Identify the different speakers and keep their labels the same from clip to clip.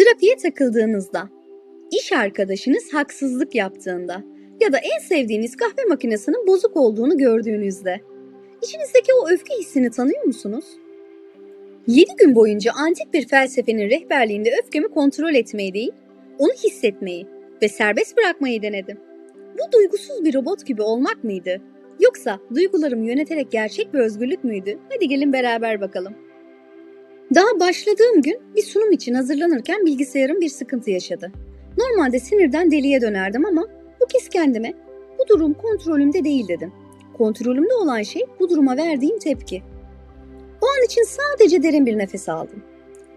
Speaker 1: Trafiğe takıldığınızda, iş arkadaşınız haksızlık yaptığında ya da en sevdiğiniz kahve makinesinin bozuk olduğunu gördüğünüzde içinizdeki o öfke hissini tanıyor musunuz? 7 gün boyunca antik bir felsefenin rehberliğinde öfkemi kontrol etmeyi değil, onu hissetmeyi ve serbest bırakmayı denedim. Bu duygusuz bir robot gibi olmak mıydı? Yoksa duygularımı yöneterek gerçek bir özgürlük müydü? Hadi gelin beraber bakalım. Daha başladığım gün bir sunum için hazırlanırken bilgisayarım bir sıkıntı yaşadı. Normalde sinirden deliye dönerdim ama bu kez kendime bu durum kontrolümde değil dedim. Kontrolümde olan şey bu duruma verdiğim tepki. O an için sadece derin bir nefes aldım.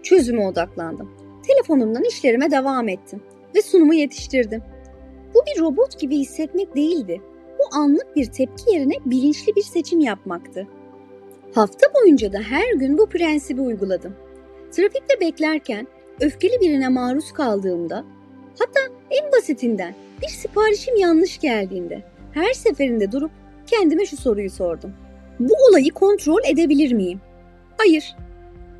Speaker 1: Çözüme odaklandım. Telefonumdan işlerime devam ettim ve sunumu yetiştirdim. Bu bir robot gibi hissetmek değildi. Bu anlık bir tepki yerine bilinçli bir seçim yapmaktı. Hafta boyunca da her gün bu prensibi uyguladım. Trafikte beklerken öfkeli birine maruz kaldığımda, hatta en basitinden bir siparişim yanlış geldiğinde her seferinde durup kendime şu soruyu sordum. Bu olayı kontrol edebilir miyim? Hayır.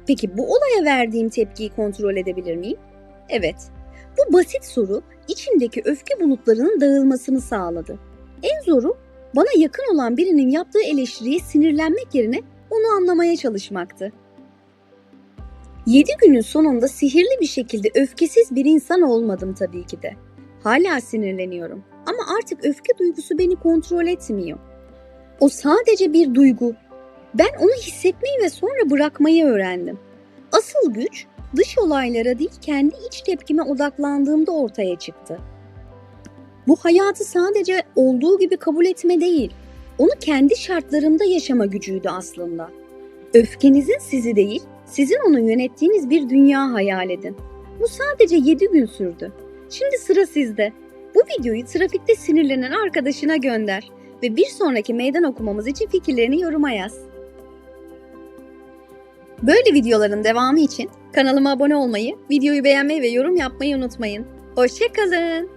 Speaker 1: Peki bu olaya verdiğim tepkiyi kontrol edebilir miyim? Evet. Bu basit soru içimdeki öfke bulutlarının dağılmasını sağladı. En zoru bana yakın olan birinin yaptığı eleştiriye sinirlenmek yerine onu anlamaya çalışmaktı. 7 günün sonunda sihirli bir şekilde öfkesiz bir insan olmadım tabii ki de. Hala sinirleniyorum ama artık öfke duygusu beni kontrol etmiyor. O sadece bir duygu. Ben onu hissetmeyi ve sonra bırakmayı öğrendim. Asıl güç dış olaylara değil kendi iç tepkime odaklandığımda ortaya çıktı. Bu hayatı sadece olduğu gibi kabul etme değil, onu kendi şartlarında yaşama gücüydü aslında. Öfkenizin sizi değil, sizin onu yönettiğiniz bir dünya hayal edin. Bu sadece 7 gün sürdü. Şimdi sıra sizde. Bu videoyu trafikte sinirlenen arkadaşına gönder ve bir sonraki meydan okumamız için fikirlerini yoruma yaz. Böyle videoların devamı için kanalıma abone olmayı, videoyu beğenmeyi ve yorum yapmayı unutmayın. Hoşçakalın.